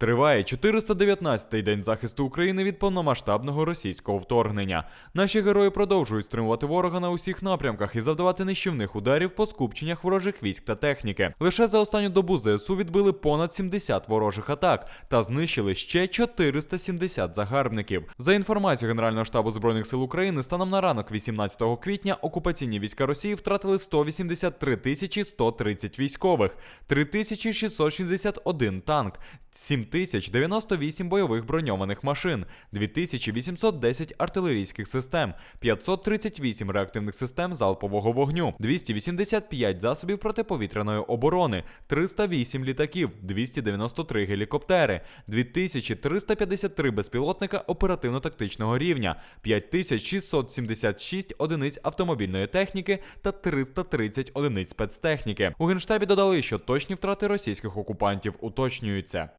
Триває 419-й день захисту України від повномасштабного російського вторгнення. Наші герої продовжують стримувати ворога на усіх напрямках і завдавати нищівних ударів по скупченнях ворожих військ та техніки. Лише за останню добу ЗСУ відбили понад 70 ворожих атак та знищили ще 470 загарбників. За інформацією Генерального штабу збройних сил України, станом на ранок 18 квітня окупаційні війська Росії втратили 183 тисячі 130 військових, 3661 танк, 7098 бойових броньованих машин, 2810 артилерійських систем, 538 реактивних систем залпового вогню, 285 засобів протиповітряної оборони, 308 літаків, 293 гелікоптери, 2353 безпілотника оперативно-тактичного рівня, 5676 одиниць автомобільної техніки та 330 одиниць спецтехніки. У генштабі додали, що точні втрати російських окупантів уточнюються.